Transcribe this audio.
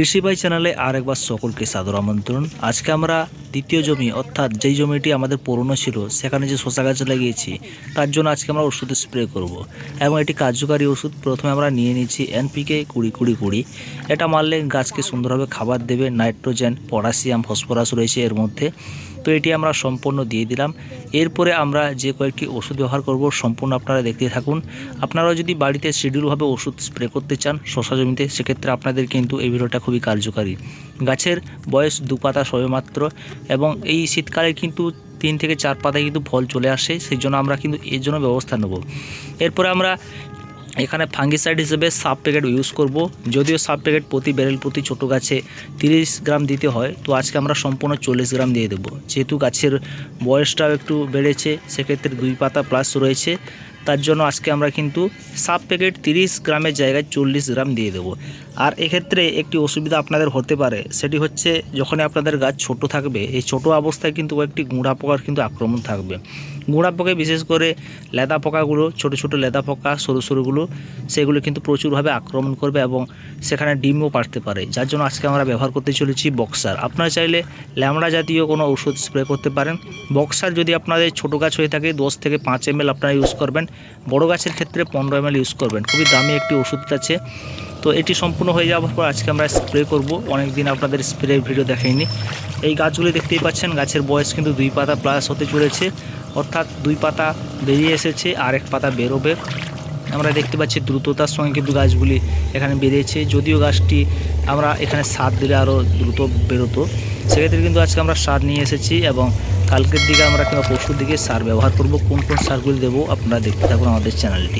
কৃষি ভাই চ্যানেলে আর একবার সকলকে সাদর আমন্ত্রণ। আজকে আমরা দ্বিতীয় জমি, অর্থাৎ যেই জমিটি আমাদের পুরনো ছিল, সেখানে যে শশা গাছ লাগিয়েছি, তার জন্য আজকে আমরা ওষুধ স্প্রে করব। এবং এটি কার্যকারী ওষুধ, প্রথমে আমরা নিয়ে নিচ্ছি এনপিকে কুড়ি কুড়ি কুড়ি। এটা মারলে গাছকে সুন্দরভাবে খাবার দেবে, নাইট্রোজেন, পটাশিয়াম, ফসফরাস রয়েছে এর মধ্যে। তো এটি আমরা সম্পূর্ণ দিয়ে দিলাম। এরপরে আমরা যে কয়েকটি ওষুধ ব্যবহার করব, সম্পূর্ণ আপনারা দেখতে থাকুন। আপনারাও যদি বাড়িতে শিডিউলভাবে ওষুধ স্প্রে করতে চান শশা জমিতে, সেক্ষেত্রে আপনাদের কিন্তু এই ভিডিওটা খুবই কার্যকারী। গাছের বয়স দু পাতা সবেমাত্র এবং এই শীতকালে কিন্তু তিন থেকে চার পাতায় কিন্তু ফল চলে আসে, সেই জন্য আমরা কিন্তু এর জন্য ব্যবস্থা নেব। এরপরে আমরা এখানে ফাঙ্গিসাইড হিসেবে সাব প্যাকেট ইউজ করব। যদিও সাব প্যাকেট প্রতি ব্যারেল প্রতি ছোট গাছে তিরিশ গ্রাম দিতে হয়, তো আজকে আমরা সম্পূর্ণ চল্লিশ গ্রাম দিয়ে দেবো। যেহেতু গাছের বয়সটাও একটু বেড়েছে, সেক্ষেত্রে দুই পাতা প্লাস রয়েছে। তার জন্য আজকে আমরা কিন্তু সাব প্যাকেট তিরিশ গ্রামের জায়গায় চল্লিশ গ্রাম দিয়ে দেবো। আর এক্ষেত্রে একটি অসুবিধা আপনাদের হতে পারে, সেটি হচ্ছে যখনই আপনাদের গাছ ছোট থাকবে, এই ছোট অবস্থায় কিন্তু একটি গুঁড়া পোকার কিন্তু আক্রমণ থাকবে। গুঁড়া পোকায় বিশেষ করে লেদা পোকাগুলো, ছোট ছোট লেদা পোকা, সরু সরুগুলো, সেগুলো কিন্তু প্রচুরভাবে আক্রমণ করবে এবং সেখানে ডিমও পারতে পারে। যার জন্য আজকে আমরা ব্যবহার করতে চলেছি বক্সার। আপনারা চাইলে ল্যামড়া জাতীয় কোনো ওষুধ স্প্রে করতে পারেন। বক্সার যদি আপনাদের ছোট গাছ হয়ে থাকে, দশ থেকে পাঁচ এম আপনারা ইউজ করবেন। বড় গাছের ক্ষেত্রে পনেরো এম ইউজ করবেন। খুবই দামি একটি ওষুধ আছে। তো এটি সম্পূর্ণ হয়ে যাওয়ার পর আজকে আমরা স্প্রে করব। অনেক দিন আপনাদের স্প্রে ভিডিও দেখাইনি। এই গাছগুলি দেখতেই পাচ্ছেন, গাছের বয়স কিন্তু দুই পাতা প্লাস হতে চলেছে। অর্থাৎ দুই পাতা বেরিয়ে এসেছে আর এক পাতা বেরোবে। আমরা দেখতে পাচ্ছি দ্রুততার সঙ্গে কিন্তু গাছগুলি এখানে বেরিয়েছে। যদিও গাছটি আমরা এখানে সার দিলে আরও দ্রুত বেরোতো। সেক্ষেত্রে কিন্তু আজকে আমরা সার নিয়ে এসেছি এবং কালকের দিকে আমরা কিংবা পরশুর দিকে সার ব্যবহার করব। কোন কোন সারগুলি দেবো আপনারা দেখতে থাকুন আমাদের চ্যানেলটি